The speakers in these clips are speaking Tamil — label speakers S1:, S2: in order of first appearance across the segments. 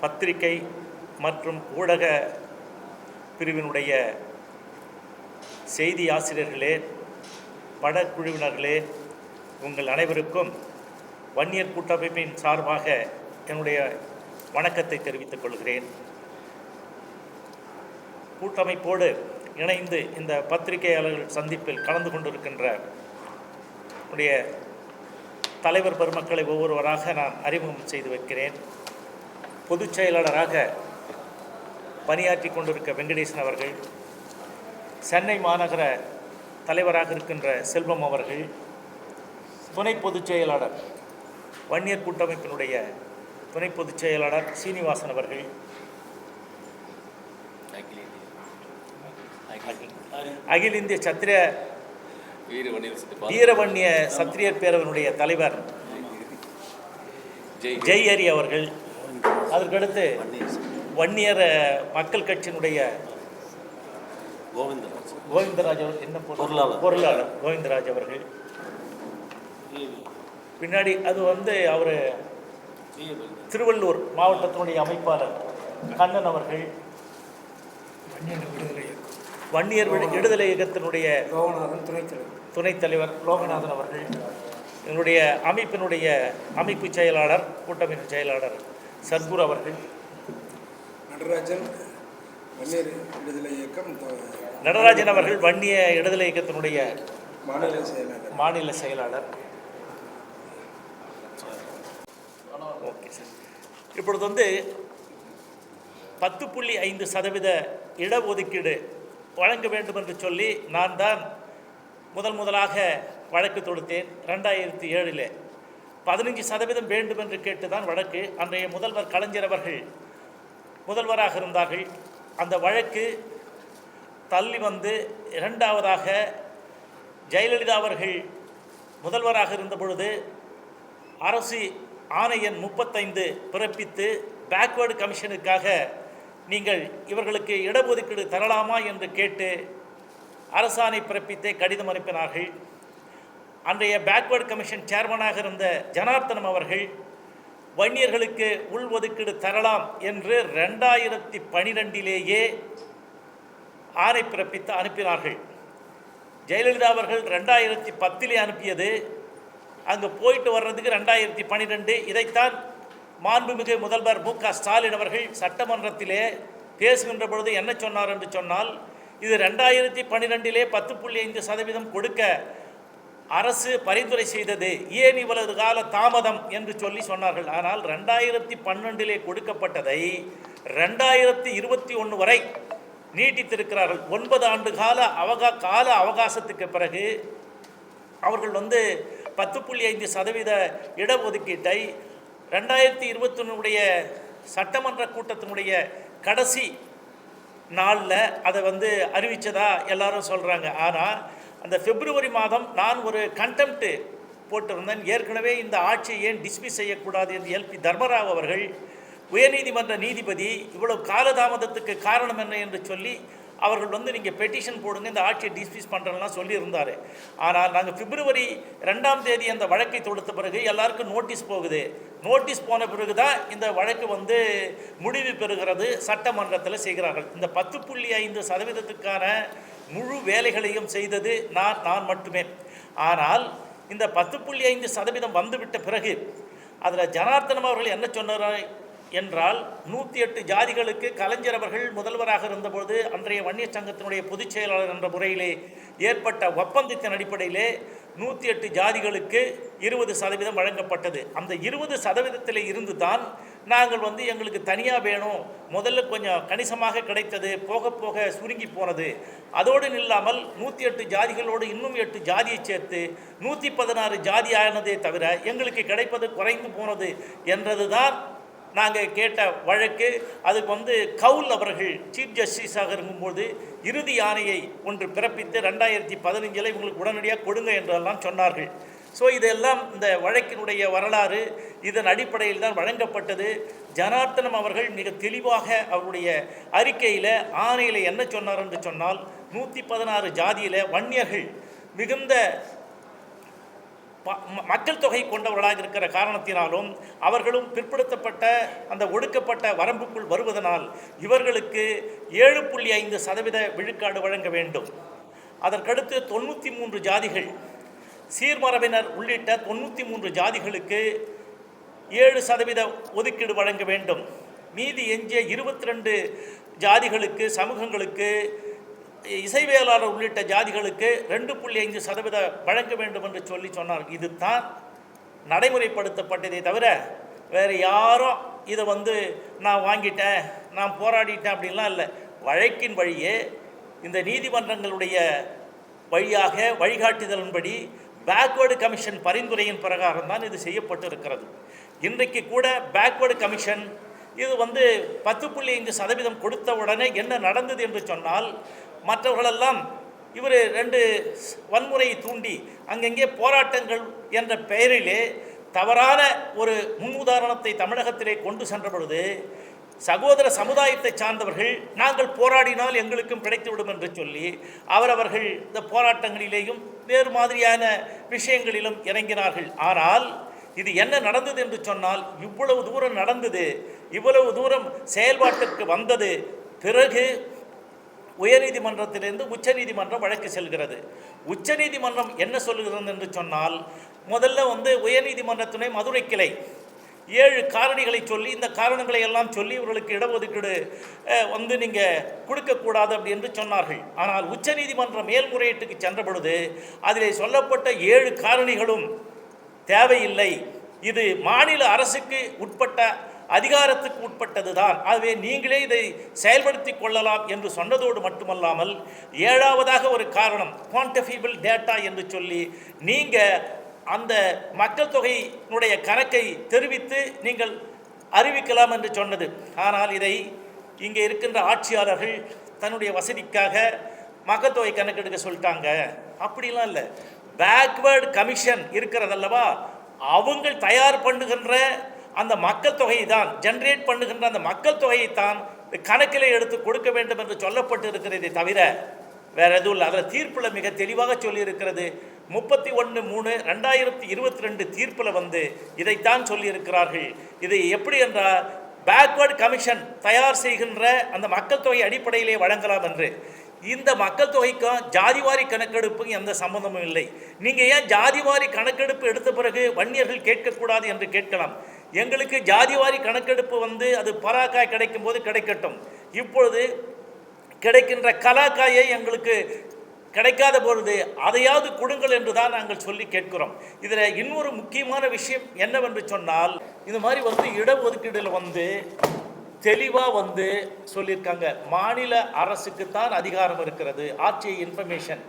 S1: பத்திரிகை மற்றும் ஊடக பிரிவினுடைய செய்தி ஆசிரியர்களே படக்குழுவினர்களே உங்கள் அனைவருக்கும் வன்னியர் கூட்டமைப்பின் சார்பாக என்னுடைய வணக்கத்தை தெரிவித்துக் கொள்கிறேன். கூட்டமைப்போடு இணைந்து இந்த பத்திரிகையாளர்கள் சந்திப்பில் கலந்து கொண்டிருக்கின்ற உடைய தலைவர் பெருமக்களை ஒவ்வொருவராக நான் அறிமுகம் செய்து வைக்கிறேன். பொதுச் செயலாளராக பணியாற்றி கொண்டிருக்க வெங்கடேசன் அவர்கள் சென்னை மாநகர தலைவராக இருக்கின்ற செல்வம் அவர்கள் துணை பொதுச் செயலாளர் வன்னியர் கூட்டமைப்பினுடைய துணை பொதுச் செயலாளர் சீனிவாசன் அவர்கள். அகில இந்திய சத்திரிய வீரவன்னிய சத்திரியர் பேரவனுடைய தலைவர்
S2: ஜெய்
S1: ஜெய் ஹரி அவர்கள் அதற்கடுத்து வன்னியர் மக்கள் கட்சியினுடைய
S3: கோவிந்தராஜ்.
S1: கோவிந்தராஜ் அவர் என்ன பொருள்?
S3: பொருளாளர்.
S1: பொருளாளர். கோவிந்தராஜ் அவர்கள். பின்னாடி அது வந்து அவர் திருவள்ளூர் மாவட்டத்தினுடைய அமைப்பாளர் கண்ணன் அவர்கள். வன்னியர் விடு- விடுதலை இயக்கத்தினுடைய
S4: லோகநாதன் துணைத் தலைவர்
S1: துணைத் தலைவர் லோகநாதன் அவர்கள். எங்களுடைய அமைப்பினுடைய அமைப்பு செயலாளர் கூட்டமைப்பு செயலாளர். சத்குரு அவர்கள்.
S4: நடராஜன் வன்னியர் விடுதலை இயக்கம்
S1: நடராஜன் அவர்கள் வன்னிய விடுதலை இயக்கத்தினுடைய
S4: மாநில செயலாளர்.
S1: மாநில செயலாளர். Okay sir. இப்பொழுது வந்து பத்து புள்ளி ஐந்து சதவீத இடஒதுக்கீடு வழங்க வேண்டும் என்று சொல்லி நான் தான் முதல் முதலாக வழக்கு தொடுத்தேன். ரெண்டாயிரத்தி ஏழில். பதினஞ்சு சதவீதம் வேண்டும் என்று கேட்டு தான் வழக்கு. அன்றைய முதல்வர் கலைஞர் அவர்கள் முதல்வராக இருந்தார்கள். அந்த வழக்கு தள்ளி வந்து இரண்டாவதாக ஜெயலலிதா அவர்கள் முதல்வராக இருந்த பொழுது அரசு ஆணையன் முப்பத்தைந்து பிறப்பித்து பேக்வேர்டு கமிஷனுக்காக நீங்கள் இவர்களுக்கு இடஒதுக்கீடு தரலாமா என்று கேட்டு அரசாணை பிறப்பித்தே கடிதம் அனுப்பினார்கள். அன்றைய பேக்வேர்டு கமிஷன் சேர்மனாக இருந்த ஜனார்த்தனம் அவர்கள் வன்னியர்களுக்கு உள் ஒதுக்கீடு தரலாம் என்று ரெண்டாயிரத்தி பனிரெண்டிலேயே ஆணை பிறப்பித்து அனுப்பினார்கள். ஜெயலலிதா அவர்கள் ரெண்டாயிரத்தி பத்திலே அனுப்பியது. அங்கே போயிட்டு வர்றதுக்கு ரெண்டாயிரத்தி பன்னிரெண்டு இதைத்தான் மாண்புமிகு முதல்வர் மு க ஸ்டாலின் அவர்கள் சட்டமன்றத்திலே பேசுகின்ற பொழுது என்ன சொன்னார் என்று சொன்னால் இது ரெண்டாயிரத்தி பன்னிரெண்டிலே பத்து புள்ளி ஐந்து சதவீதம் கொடுக்க அரசு பரிந்துரை செய்தது ஏன் இவ்வளவு கால தாமதம் என்று சொல்லி சொன்னார்கள். ஆனால் ரெண்டாயிரத்தி பன்னெண்டிலே கொடுக்கப்பட்டதை ரெண்டாயிரத்தி இருபத்தி ஒன்று வரை நீட்டித்திருக்கிறார்கள். ஒன்பது ஆண்டு கால அவகா கால அவகாசத்துக்கு பிறகு அவர்கள் வந்து பத்து புள்ளி ஐந்து சதவீத இடஒதுக்கீட்டை ரெண்டாயிரத்தி இருபத்தொன்னுடைய சட்டமன்ற கூட்டத்தினுடைய கடைசி நாளில் அதை வந்து அறிவித்ததா எல்லாரும் சொல்கிறாங்க ஆனால் அந்த பிப்ரவரி மாதம் நான் ஒரு கண்டெம்ட்டு போட்டிருந்தேன். ஏற்கனவே இந்த ஆட்சியை ஏன் டிஸ்மிஸ் செய்யக்கூடாது என்று எல்பி தர்மராவ் அவர்கள் உயர்நீதிமன்ற நீதிபதி இவ்வளவு காலதாமதத்துக்கு காரணம் என்ன என்று சொல்லி அவர்கள் வந்து நீங்கள் பெட்டிஷன் போடுங்க இந்த ஆட்சியை டிஸ்மிஸ் பண்ணுறேன்லாம் சொல்லியிருந்தார். ஆனால் நாங்கள் பிப்ரவரி ரெண்டாம் தேதி அந்த வழக்கை தொடுத்த பிறகு எல்லாருக்கும் நோட்டீஸ் போகுது. நோட்டீஸ் போன பிறகு தான் இந்த வழக்கு வந்து முடிவு பெறுகிறது. சட்டமன்றத்தில் செய்கிறார்கள். இந்த பத்து புள்ளி ஐந்து சதவீதத்துக்கான முழு வேலைகளையும் செய்தது நான் நான் மட்டுமே. ஆனால் இந்த பத்து புள்ளி ஐந்து சதவீதம் வந்துவிட்ட பிறகு அதில் ஜனார்த்தனம் அவர்கள் என்ன சொன்னார் என்றால் நூற்றி எட்டு ஜாதிகளுக்கு கலைஞர் அவர்கள் முதல்வராக இருந்தபோது அன்றைய வன்னியர் சங்கத்தினுடைய பொதுச் செயலாளர் என்ற முறையிலே ஏற்பட்ட ஒப்பந்தத்தின் அடிப்படையிலே நூற்றி எட்டு ஜாதிகளுக்கு இருபது சதவீதம் வழங்கப்பட்டது. அந்த இருபது சதவீதத்தில் இருந்து தான் நாங்கள் வந்து எங்களுக்கு தனியாக வேணும். முதல்ல கொஞ்சம் கணிசமாக கிடைத்தது போக போக சுருங்கி போனது. அதோடு நில்லாமல் நூற்றி எட்டு ஜாதிகளோடு இன்னும் எட்டு ஜாதியை சேர்த்து நூற்றி பதினாறு ஜாதி ஆனதே தவிர எங்களுக்கு கிடைப்பது குறைந்து போனது என்றது தான் நாங்கள் கேட்ட வழக்கு அதுக்கு வந்து கவுல் அவர்கள் சீஃப் ஜஸ்டிஸாக இருக்கும்போது இறுதி ஆணையை ஒன்று பிறப்பித்து ரெண்டாயிரத்தி பதினஞ்சில் இவங்களுக்கு உடனடியாக கொடுங்க என்றெல்லாம் சொன்னார்கள். ஸோ இதெல்லாம் இந்த வழக்கினுடைய வரலாறு இதன் அடிப்படையில் தான் வழங்கப்பட்டது. ஜனார்த்தனம் அவர்கள் மிக தெளிவாக அவருடைய அறிக்கையில் ஆணையில் என்ன சொன்னார் என்று சொன்னால் நூற்றி பதினாறு ஜாதியில் வன்னியர்கள் மிகுந்த மக்கள் தொகை கொண்டவர்களாக இருக்கிற காரணத்தினாலும் அவர்களும் பிற்படுத்தப்பட்ட அந்த ஒடுக்கப்பட்ட வரம்புக்குள் வருவதனால் இவர்களுக்கு ஏழு புள்ளி ஐந்து சதவீத விழுக்காடு வழங்க வேண்டும். அதற்கடுத்து தொண்ணூற்றி மூன்று ஜாதிகள் சீர்மரபினர் உள்ளிட்ட தொண்ணூற்றி மூன்று ஜாதிகளுக்கு ஏழு சதவீத ஒதுக்கீடு வழங்க வேண்டும். மீதி எஞ்சிய இருபத்தி ரெண்டு ஜாதிகளுக்கு சமூகங்களுக்கு இசைவேளாளர் உள்ளிட்ட ஜாதிகளுக்கு ரெண்டு புள்ளி ஐந்து சதவீத வழங்க வேண்டும் என்று சொல்லி சொன்னார். இதுதான் நடைமுறைப்படுத்தப்பட்டதே தவிர வேறு யாரும் இதை வந்து நான் வாங்கிட்டேன் நான் போராடிட்டேன் அப்படின்லாம் இல்லை. வழக்கின் வழியே இந்த நீதிமன்றங்களுடைய வழியாக வழிகாட்டுதலின்படி பேக்வேர்டு கமிஷன் பரிந்துரையின் பிரகாரம் தான் இது செய்யப்பட்டு இருக்கிறது இன்றைக்கு கூட பேக்வேர்டு கமிஷன் இது வந்து பத்து புள்ளி ஐந்து சதவீதம் கொடுத்த உடனே என்ன நடந்தது என்று சொன்னால் மற்றவர்களெல்லாம் இவர் ரெண்டு வன்முறையை தூண்டி அங்கங்கே போராட்டங்கள் என்ற பெயரிலே தவறான ஒரு முன்னுதாரணத்தை தமிழகத்திலே கொண்டு சென்ற பொழுது சகோதர சமுதாயத்தை சார்ந்தவர்கள் நாங்கள் போராடினால் எங்களுக்கும் கிடைத்துவிடும் என்று சொல்லி அவரவர்கள் இந்த போராட்டங்களிலேயும் வேறு மாதிரியான விஷயங்களிலும் இறங்கினார்கள். ஆனால் இது என்ன நடந்தது என்று சொன்னால் இவ்வளவு தூரம் நடந்தது இவ்வளவு தூரம் செயல்பாட்டிற்கு வந்தது பிறகு உயர்நீதிமன்றத்திலிருந்து உச்சநீதிமன்றம் வழக்கு செல்கிறது. உச்சநீதிமன்றம் என்ன சொல்லுகிறது என்று சொன்னால் முதல்ல வந்து உயர்நீதிமன்றத்துணை மதுரை கிளை. ஏழு காரணிகளை சொல்லி இந்த காரணங்களை எல்லாம் சொல்லி இவர்களுக்கு இடஒதுக்கீடு வந்து நீங்கள் கொடுக்கக்கூடாது அப்படி என்று சொன்னார்கள். ஆனால் உச்சநீதிமன்ற மேல்முறையீட்டுக்கு சென்ற பொழுது அதில் சொல்லப்பட்ட ஏழு காரணிகளும் தேவையில்லை. இது மாநில அரசுக்கு உட்பட்ட அதிகாரத்துக்கு உட்பட்டது தான் ஆகவே நீங்களே இதை செயல்படுத்தி கொள்ளலாம் என்று சொன்னதோடு மட்டுமல்லாமல் ஏழாவதாக ஒரு காரணம் குவான்டிஃபிபிள் டேட்டா என்று சொல்லி நீங்கள் அந்த மக்கள் தொகையினுடைய கணக்கை தெரிவித்து நீங்கள் அறிவிக்கலாம் என்று சொன்னது. ஆனால் இதை இங்கே இருக்கின்ற ஆட்சியாளர்கள் தன்னுடைய வசதிக்காக மக்கள் தொகை கணக்கெடுக்க சொல்லிட்டாங்க. அப்படிலாம் இல்லை. பேக்வேர்டு கமிஷன் இருக்கிறதல்லவா? அவங்க தயார் பண்ணுகின்ற அந்த மக்கள் தொகையை தான் ஜென்ரேட் பண்ணுகின்ற அந்த மக்கள் தொகையை தான் கணக்கில் எடுத்து கொடுக்க வேண்டும் என்று சொல்லப்பட்டு இருக்கிறதே தவிர வேற எதுவும் இல்லை. அதில் தீர்ப்பில் மிக தெளிவாக சொல்லியிருக்கிறது. முப்பத்தி ஒன்று மூணு ரெண்டாயிரத்தி இருபத்தி ரெண்டு தீர்ப்பில் வந்து இதைத்தான் சொல்லியிருக்கிறார்கள். இது எப்படி என்றால் பேக்வேர்டு கமிஷன் தயார் செய்கின்ற அந்த மக்கள் தொகை அடிப்படையிலே வழங்கலாம் என்று. இந்த மக்கள் தொகைக்கும் ஜாதிவாரி கணக்கெடுப்புக்கும் எந்த சம்பந்தமும் இல்லை. நீங்கள் ஏன் ஜாதிவாரி கணக்கெடுப்பு எடுத்த பிறகு வன்னியர்கள் கேட்கக்கூடாது என்று கேட்கலாம்? எங்களுக்கு ஜாதிவாரி கணக்கெடுப்பு வந்து அது பராக்காய் கிடைக்கும் போது கிடைக்கட்டும். இப்பொழுது கிடைக்கின்ற கலாக்காயை எங்களுக்கு கிடைக்காத பொழுது அதையாவது கொடுங்கள் என்று தான் நாங்கள் சொல்லி கேட்கிறோம். இதில் இன்னொரு முக்கியமான விஷயம் என்னவென்று சொன்னால் இது மாதிரி வந்து இடஒதுக்கீடில் வந்து தெளிவாக வந்து சொல்லியிருக்காங்க. மாநில அரசுக்கு தான் அதிகாரம் இருக்கிறது. ஆட்சி இன்ஃபர்மேஷன்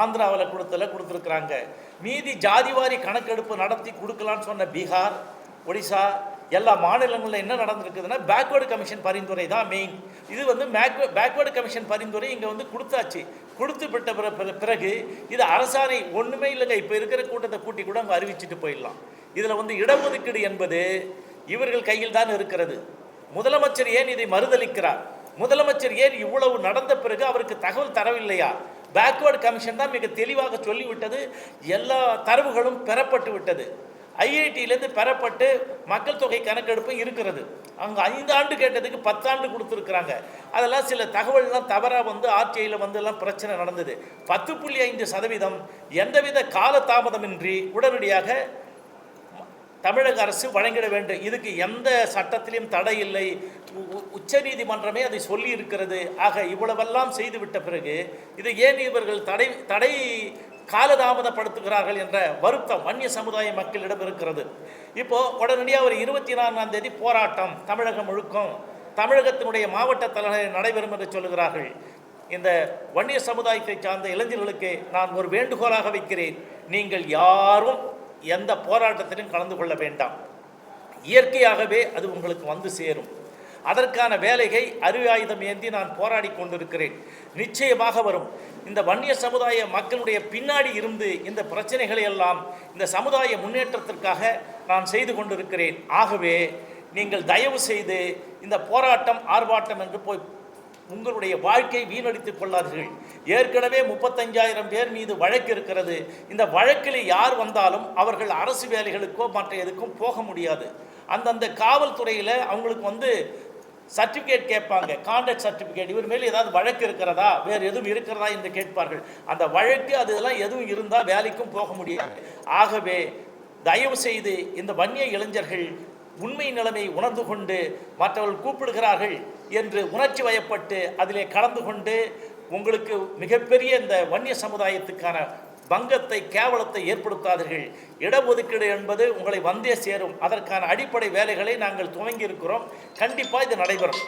S1: ஆந்திராவில் கொடுத்தல கொடுத்துருக்குறாங்க. மீதி ஜாதிவாரி கணக்கெடுப்பு நடத்தி கொடுக்கலான்னு சொன்ன பீகார் ஒடிசா எல்லா மாநிலங்களில் என்ன நடந்திருக்குதுன்னா பேக்வேர்டு கமிஷன் பரிந்துரை தான் மெயின் இது வந்து பேக்வேர்டு கமிஷன் பரிந்துரை இங்கே வந்து கொடுத்தாச்சு. கொடுத்து விட்ட பிற- பிற- பிறகு இது அரசாணை ஒன்றுமே இல்லைங்க. இப்போ இருக்கிற கூட்டத்தை கூட்டி கூட அங்கே அறிவிச்சுட்டு போயிடலாம். இதில் வந்து இடஒதுக்கீடு என்பது இவர்கள் கையில் தான் இருக்கிறது. முதலமைச்சர் ஏன் இதை மறுதளிக்கிறார்? முதலமைச்சர் ஏன் இவ்வளவு நடந்த பிறகு அவருக்கு தகவல் தரவில்லையா? பேக்வேர்டு கமிஷன் தான் மிக தெளிவாக சொல்லிவிட்டது. எல்லா தரவுகளும் பெறப்பட்டு விட்டது. ஐஐடியிலேருந்து பெறப்பட்டு மக்கள் தொகை கணக்கெடுப்பு இருக்கிறது. அங்கே ஐந்து ஆண்டு கேட்டதுக்கு பத்தாண்டு கொடுத்துருக்குறாங்க. அதெல்லாம் சில தகவல்லாம் தவறாக வந்து ஆர்டிஐயில் வந்து எல்லாம் பிரச்சனை நடந்தது. பத்து புள்ளி ஐந்து சதவீதம் எந்தவித காலதாமதமின்றி உடனடியாக தமிழக அரசு வழங்கிட வேண்டும். இதுக்கு எந்த சட்டத்திலையும் தடை இல்லை. உ- உ- உச்சநீதிமன்றமே அதை சொல்லி இருக்கிறது. ஆக இவ்வளவெல்லாம் செய்துவிட்ட பிறகு இதை ஏன் இவர்கள் தடை தடை காலதாமதப்படுத்துகிறார்கள் என்ற வருத்தம் வன்னிய சமுதாய மக்களிடம் இருக்கிறது. இப்போ உடனடியாக ஒரு இருபத்தி நான்காம் தேதி போராட்டம் தமிழகம் முழுக்கும். தமிழகத்தினுடைய மாவட்ட தலைநகரில் நடைபெறும் என்று சொல்லுகிறார்கள். இந்த வன்னிய சமுதாயத்தை சார்ந்த இளைஞர்களுக்கு நான் ஒரு வேண்டுகோளாக வைக்கிறேன். நீங்கள் யாரும் எந்த போராட்டத்திலும் கலந்து கொள்ள வேண்டாம். இயற்கையாகவே அது உங்களுக்கு வந்து சேரும். அதற்கான வேலையை அறிவாயுதம் ஏந்தி நான் போராடி கொண்டிருக்கிறேன். நிச்சயமாக வரும். இந்த வன்னிய சமுதாய மக்களுடைய பின்னாடி இருந்து இந்த பிரச்சனைகளை எல்லாம் இந்த சமுதாய முன்னேற்றத்திற்காக நான் செய்து கொண்டிருக்கிறேன். ஆகவே நீங்கள் தயவு செய்து இந்த போராட்டம் ஆர்ப்பாட்டம் என்று போய் உங்களுடைய வாழ்க்கையை வீணடித்துக் கொள்ளாதீர்கள். ஏற்கனவே முப்பத்தஞ்சாயிரம் பேர் மீது வழக்கு இருக்கிறது. இந்த வழக்கில் யார் வந்தாலும் அவர்கள் அரசு வேலைகளுக்கோ மற்ற எதுக்கும் போக முடியாது. அந்தந்த காவல்துறையில் அவங்களுக்கு வந்து சர்டிஃபிகேட் கேட்பாங்க. கான்டாக்ட் சர்டிஃபிகேட் இவர் மேல் ஏதாவது வழக்கு இருக்கிறதா? வேறு எதுவும் இருக்கிறதா என்று கேட்பார்கள். அந்த வழக்கு அதெல்லாம் எதுவும் இருந்தால் வேலைக்கும் போக முடியாது. ஆகவே தயவு செய்து இந்த வன்னிய இளைஞர்கள் உண்மை நிலைமை உணர்ந்து கொண்டு மற்றவர்கள் கூப்பிடுகிறார்கள் என்று உணர்ச்சி வயப்பட்டு அதிலே கலந்து கொண்டு உங்களுக்கு மிகப்பெரிய இந்த வன்னிய சமுதாயத்துக்கான பங்கத்தை கேவலத்தை ஏற்படுத்தாதீர்கள். இடஒதுக்கீடு என்பது உங்களை வந்தே சேரும். அதற்கான அடிப்படை வேலைகளை நாங்கள் துவங்கி இருக்கிறோம் கண்டிப்பாக இது நடைபெறும்.